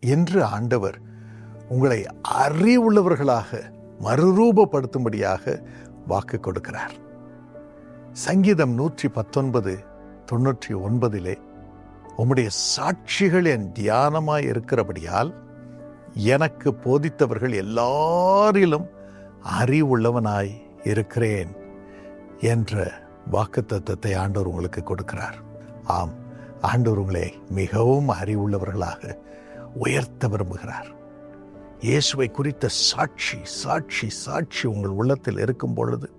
என்று ஆண்டவர் உங்களை அறிவுள்ளவர்களாக மறுரூபப்படுத்தும்படியாக வாக்கு கொடுக்கிறார். சங்கீதம் நூற்றி பத்தொன்பது தொண்ணூற்றி ஒன்பதிலே உம்முடைய சாட்சிகள் என் தியானமாய் இருக்கிறபடியால் எனக்கு போதித்தவர்கள் எல்லாரிலும் அறிவுள்ளவனாய் இருக்கிறேன் என்ற வாக்குத்தத்தத்தை ஆண்டவர் உங்களுக்கு கொடுக்கிறார். ஆம் ஆண்டவர் உங்களை மிகவும் அறிவுள்ளவர்களாக உயர்த்த விரும்புகிறார். இயேசுவை குறித்த சாட்சி சாட்சி சாட்சி உங்கள் உள்ளத்தில் இருக்கும் பொழுது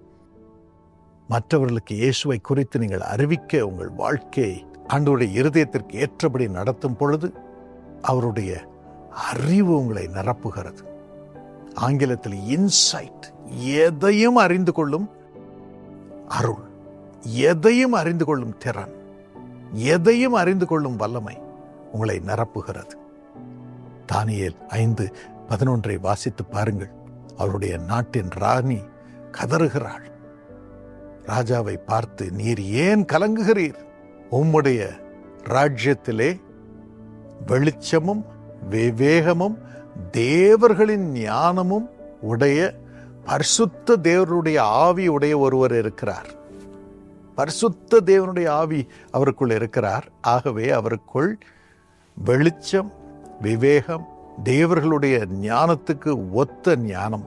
மற்றவர்களுக்கு இயேசுவை குறித்து நீங்கள் அறிவிக்க உங்கள் வாழ்க்கையை ஆண்டவருடைய இருதயத்திற்கு ஏற்றபடி நடத்தும் பொழுது அவருடைய அறிவு உங்களை நிரப்புகிறது. ஆங்கிலத்தில் இன்சைட் எதையும் அறிந்து கொள்ளும் அருள் எதையும் அறிந்து கொள்ளும் திறன் எதையும் அறிந்து கொள்ளும் வல்லமை உங்களை நிரப்புகிறது. தானியல் ஐந்து பதினொன்றை வாசித்து பாருங்கள். அவருடைய நாட்டின் ராணி கதறுகிறாள். ராஜாவை பார்த்து நீர் ஏன் கலங்குகிறீர்? உம்முடைய ராஜ்யத்திலே வெளிச்சமும் விவேகமும் தேவர்களின் ஞானமும் உடைய பரிசுத்த தேவருடைய ஆவி உடைய ஒருவர் இருக்கிறார். பரிசுத்த தேவனுடைய ஆவி அவருக்குள் இருக்கிறார். ஆகவே அவருக்குள் வெளிச்சம் விவேகம் தேவர்களுடைய ஞானத்துக்கு ஒத்த ஞானம்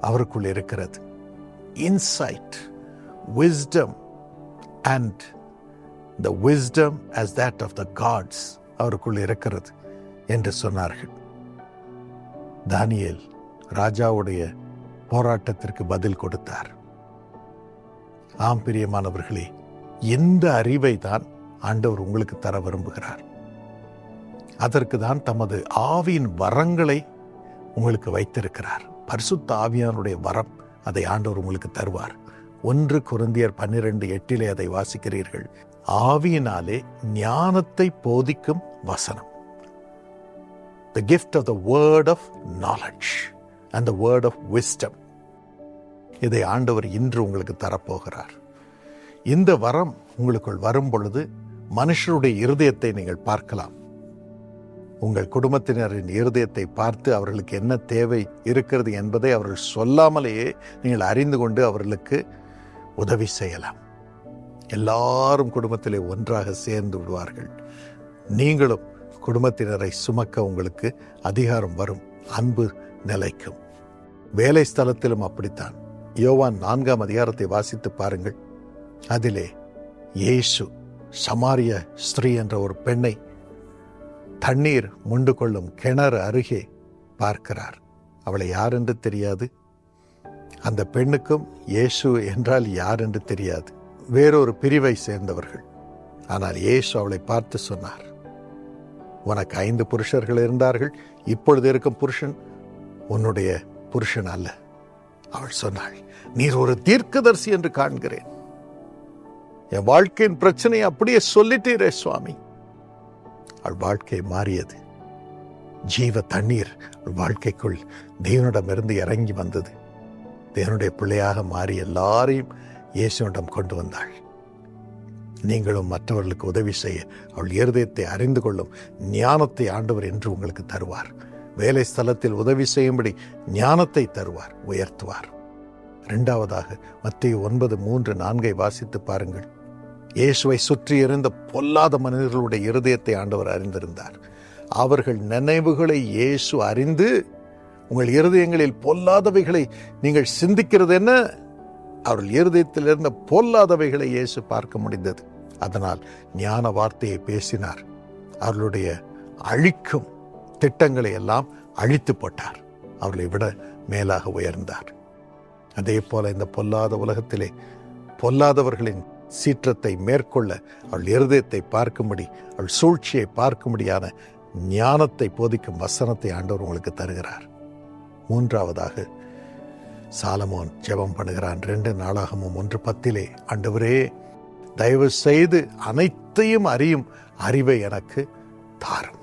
அவருக்குள் இருக்கிறது. Inside wisdom and the wisdom as that of the gods அவருக்குள் இருக்கிறது என்று சொன்னார்கள். தானியேல் ராஜாவுடைய போராட்டத்திற்கு பதில் கொடுத்தார். ஆம் பிரியமானவர்களே இந்த அறிவை தான் ஆண்டவர் உங்களுக்கு தர விரும்புகிறார்? அதற்கு தான் தமது ஆவியின் வரங்களை உங்களுக்கு வைத்திருக்கிறார். பரிசுத்த ஆவியானுடைய வரம் அதை ஆண்டவர் உங்களுக்கு தருவார். ஒன்று குருந்தியர் பன்னிரண்டு எட்டிலே அதை வாசிக்கிறீர்கள். ஆவியினாலே ஞானத்தை போதிக்கும் வசனம். The gift of the word of knowledge and the word of wisdom இதை ஆண்டவர் இன்று உங்களுக்கு தரப்போகிறார். இந்த வரம் உங்களுக்குள் வரும் பொழுது மனுஷருடைய இருதயத்தை நீங்கள் பார்க்கலாம். உங்கள் குடும்பத்தினரின் இருதயத்தை பார்த்து அவர்களுக்கு என்ன தேவை இருக்கிறது என்பதை அவர்கள் சொல்லாமலேயே நீங்கள் அறிந்து கொண்டு அவர்களுக்கு உதவி செய்யலாம். எல்லாரும் குடும்பத்திலே ஒன்றாக சேர்ந்து விடுவார்கள். நீங்களும் குடும்பத்தினரை சுமக்க உங்களுக்கு அதிகாரம் வரும் அன்பு நிலைக்கும். வேலை ஸ்தலத்திலும் அப்படித்தான். யோவான் நான்காம் அதிகாரத்தை வாசித்து பாருங்கள். அதிலே இயேசு சமாரிய ஸ்திரீ என்ற ஒரு பெண்ணை தண்ணீர் முண்டு கொள்ளும் கிணறு அருகே பார்க்கிறார். அவளை யார் என்று தெரியாது. அந்த பெண்ணுக்கும் இயேசு என்றால் யார் என்று தெரியாது. வேறொரு பிரிவை சேர்ந்தவர்கள். ஆனால் இயேசு அவளை பார்த்து சொன்னார். உனக்கு ஐந்து புருஷர்கள் இருந்தார்கள். இப்பொழுது இருக்கும் புருஷன் உன்னுடைய புருஷன் அல்ல. அவள் சொன்னாள் நீர் ஒரு தீர்க்கதரிசி என்று காண்கிறேன். என் வாழ்க்கையின் பிரச்சனையை அப்படியே சொல்லிட்டீரே சுவாமி. அவள் வாழ்க்கை மாறியது. ஜீவ தண்ணீர் அவள் வாழ்க்கைக்குள் தேவனிடமிருந்து இறங்கி வந்தது. தேவனுடைய பிள்ளையாக மாறி எல்லாரையும் இயேசுவிடம் கொண்டு வந்தாள். நீங்களும் மற்றவர்களுக்கு உதவி செய்ய அவள் இருதயத்தை அறிந்து கொள்ளும் ஞானத்தை ஆண்டவர் என்று உங்களுக்கு தருவார். வேலை ஸ்தலத்தில் உதவி செய்யும்படி ஞானத்தை தருவார் உயர்த்துவார். இரண்டாவதாக மத்திய ஒன்பது மூன்று நான்கை வாசித்து பாருங்கள். இயேசுவை சுற்றி இருந்த பொல்லாத மனிதர்களுடைய இருதயத்தை ஆண்டவர் அறிந்திருந்தார். அவர்கள் நினைவுகளை இயேசு அறிந்து உங்கள் இருதயங்களில் பொல்லாதவைகளை நீங்கள் சிந்திக்கிறது என்ன? அவர்கள் இருதயத்தில் இருந்த பொல்லாதவைகளை இயேசு பார்க்க முடிந்தது. அதனால் ஞான வார்த்தையை பேசினார். அவர்களுடைய அழிக்கும் திட்டங்களை எல்லாம் அழித்து போட்டார். அவர்களை விட மேலாக உயர்ந்தார். அதே போல இந்த பொல்லாத உலகத்திலே பொல்லாதவர்களின் சீற்றத்தை மேற்கொள்ள அவள் இருதயத்தை பார்க்கும்படி அவள் சூழ்ச்சியை பார்க்கும்படியான ஞானத்தை போதிக்கும் வசனத்தை ஆண்டவர் உங்களுக்கு தருகிறார். மூன்றாவதாக சாலமோன் ஜெபம் பண்ணுகிறான். ரெண்டு நாளாகமும் ஒன்று பத்திலே ஆண்டவரே தயவு செய்து அனைத்தையும் அறியும் அறிவை எனக்கு தாரும்.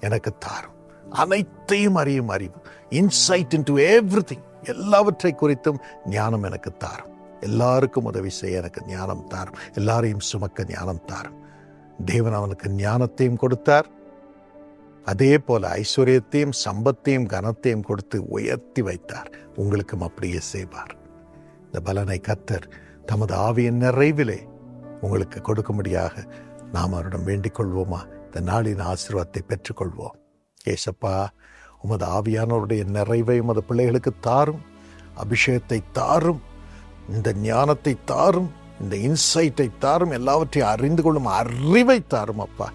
எனக்கு தாரும். அனைத்தையும் அறியும் அறிவு. இன்சைட் இன் டு எவ்ரி எல்லாவற்றை குறித்தும் ஞானம் எனக்கு தாரும். எல்லாருக்கும் உதவி செய்ய எனக்கு ஞானம் தாரும். எல்லாரையும் சுமக்க ஞானம் தாரும். தேவன் அவனுக்கு ஞானத்தையும் கொடுத்தார். அதே போல ஐஸ்வர்யத்தையும் சம்பத்தையும் கனத்தையும் கொடுத்து உயர்த்தி வைத்தார். உங்களுக்கும் அப்படியே செய்வார். இந்த பலனை கத்தர் தமது ஆவியின் நிறைவிலே உங்களுக்கு கொடுக்கும்படியாக நாம் அவரிடம் வேண்டிக் கொள்வோமா? இந்த நாளின் ஆசீர்வாதத்தை பெற்றுக்கொள்வோம். ஏசப்பா உமது ஆவியானவருடைய நிறைவை உமது பிள்ளைகளுக்கு தாரும் அபிஷேகத்தை தாரும். இந்த ஞானத்தை தாரும் இந்த இன்சைட்டை தாரும் எல்லாவற்றையும் அறிந்து கொள்ளும் அறிவை தாரும் அப்பா.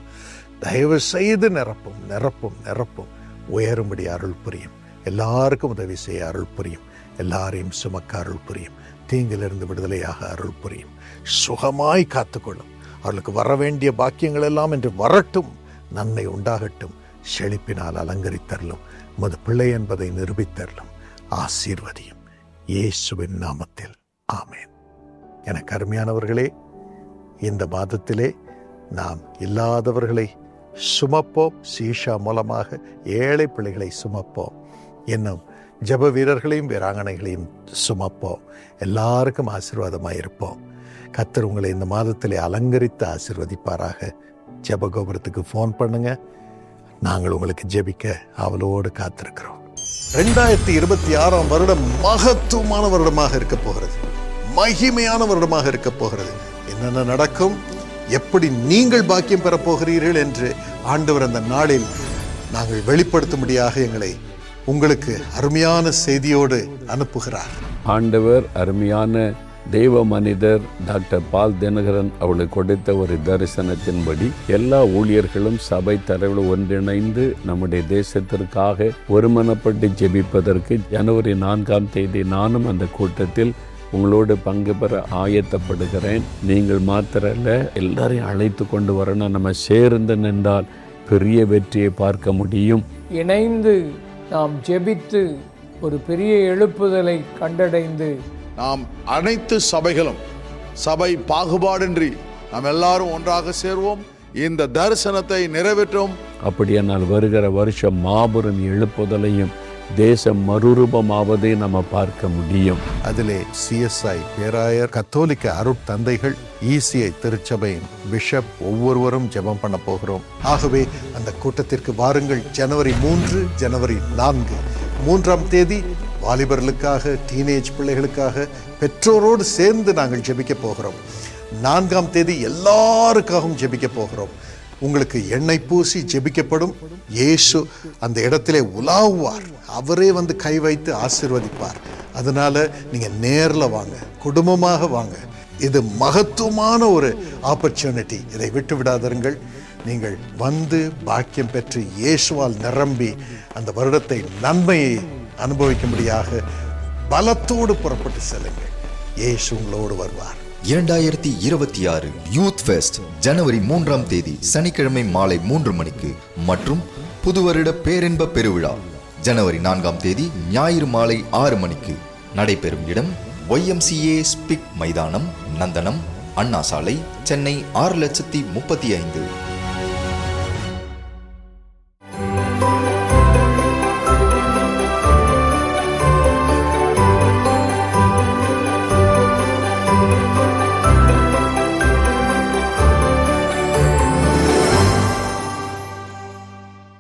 தயவு செய்து நிரப்பும் நிரப்பும் நிரப்பும். உயரும்படி அருள் புரியும். எல்லாருக்கும் உதவி செய்ய அருள் புரியும். எல்லாரையும் சுமக்க அருள் புரியும். தீங்கிலிருந்து விடுதலையாக அருள் புரியும். சுகமாய் காத்துக்கொள்ளும். அவர்களுக்கு வர வேண்டிய பாக்கியங்கள் எல்லாம் என்று வரட்டும். நன்மை உண்டாகட்டும். செழிப்பினால் அலங்கரித்தரலும். மது பிள்ளை என்பதை நிரூபித்தரலும். ஆசீர்வதியும். இயேசுவின் நாமத்தில். ஆமேன். எனக்கு அருமையானவர்களே இந்த மாதத்திலே நாம் இல்லாதவர்களை சுமப்போம். சீஷா மூலமாக ஏழை பிள்ளைகளை சுமப்போம். என்னும் ஜெப வீரர்களையும் வீராங்கனைகளையும் சுமப்போம். எல்லாருக்கும் ஆசீர்வாதமாக இருப்போம். கத்தர் உங்களை இந்த மாதத்திலே அலங்கரித்து ஆசீர்வதிப்பாராக. ஜெப கோபுரத்துக்கு ஃபோன் பண்ணுங்க. நாங்கள் உங்களுக்கு ஜெபிக்க அவளோடு காத்திருக்கிறோம். ரெண்டாயிரத்தி இருபத்தி ஆறாம் வருடம் மகத்துவமான வருடமாக இருக்க போகிறது. மகிமையான வருடமாக இருக்க போகிறது. என்னென்ன நடக்கும்? எப்படி நீங்கள் பாக்கியம் பெறப்போகிறீர்கள் என்று ஆண்டவர் அந்த நாளில் நாங்கள் வெளிப்படுத்தும்படியாக எங்களை உங்களுக்கு அருமையான செய்தியோடு அனுப்புகிறார். ஆண்டவர் அருமையான தெய்வ மனிதர் டாக்டர் பால் தினகரன் அவளுக்கு கொடுத்த ஒரு தரிசனத்தின்படி எல்லா ஊழியர்களும் சபை தரவில் ஒன்றிணைந்து நம்முடைய தேசத்திற்காக ஒருமனப்பட்டு ஜெபிப்பதற்கு ஜனவரி நான்காம் தேதி நானும் அந்த கூட்டத்தில் உங்களோடு பங்கு பெற ஆயத்தப்படுகிறேன். நீங்கள் மாத்திரல்ல எல்லாரையும் அழைத்து கொண்டு வரணும். நம்ம சேர்ந்து நின்றால் பெரிய வெற்றியை பார்க்க முடியும். இணைந்து நாம் ஜெபித்து ஒரு பெரிய எழுப்புதலை கண்டடைந்து நாம் அனைத்து சபைகளும் சபை பாகுபாடின்றி நாம் எல்லாரும் ஒன்றாக சேர்வோம். இந்த தரிசனத்தை நிறைவேற்றும். அப்படியானால் வருகிற வருஷம் மாபெரும் எழுப்புதலையும் தேசம் மறுரூபமாவதை நம்ம பார்க்க முடியும். அதிலே சிஎஸ்ஐ பேராயர் கத்தோலிக்க அருட்தந்தைகள் இசிஐ திருச்சபையின் பிஷப் ஒவ்வொருவரும் ஜெபம் பண்ண போகிறோம். ஆகவே அந்த கூட்டத்திற்கு வாருங்கள். ஜனவரி மூன்று ஜனவரி நான்கு. மூன்றாம் தேதி வாலிபர்களுக்காக டீனேஜ் பிள்ளைகளுக்காக பெற்றோரோடு சேர்ந்து நாங்கள் ஜெபிக்க போகிறோம். நான்காம் தேதி எல்லாருக்காகவும் ஜெபிக்க போகிறோம். உங்களுக்கு எண்ணெய் பூசி ஜெபிக்கப்படும். இயேசு அந்த இடத்திலே உலாவுவார். அவரே வந்து கை வைத்து ஆசிர்வதிப்பார். அதனால நீங்கள் நேரில் வாங்க குடும்பமாக வாங்க. இது மகத்துவமான ஒரு ஆப்பர்ச்சுனிட்டி இதை விட்டு விடாதருங்கள். நீங்கள் வந்து பாக்கியம் பெற்று இயேசுவால் நிரம்பி அந்த வருடத்தை நன்மையை அனுபவிக்கும்படியாக பலத்தோடு புறப்பட்டு செல்லுங்கள். இயேசு உங்களோடு வருவார். இரண்டாயிரத்தி இருபத்தி ஆறு யூத் ஃபெஸ்ட் ஜனவரி மூன்றாம் தேதி சனிக்கிழமை மாலை மூன்று மணிக்கு மற்றும் புதுவருட பேரின்ப பெருவிழா. ஜனவரி நான்காம் தேதி ஞாயிறு மாலை ஆறு மணிக்கு நடைபெறும் இடம் ஒய்எம்சிஏ ஸ்பிக் மைதானம் நந்தனம் அண்ணா சாலை சென்னை ஆறு லட்சத்தி முப்பத்தி ஐந்து.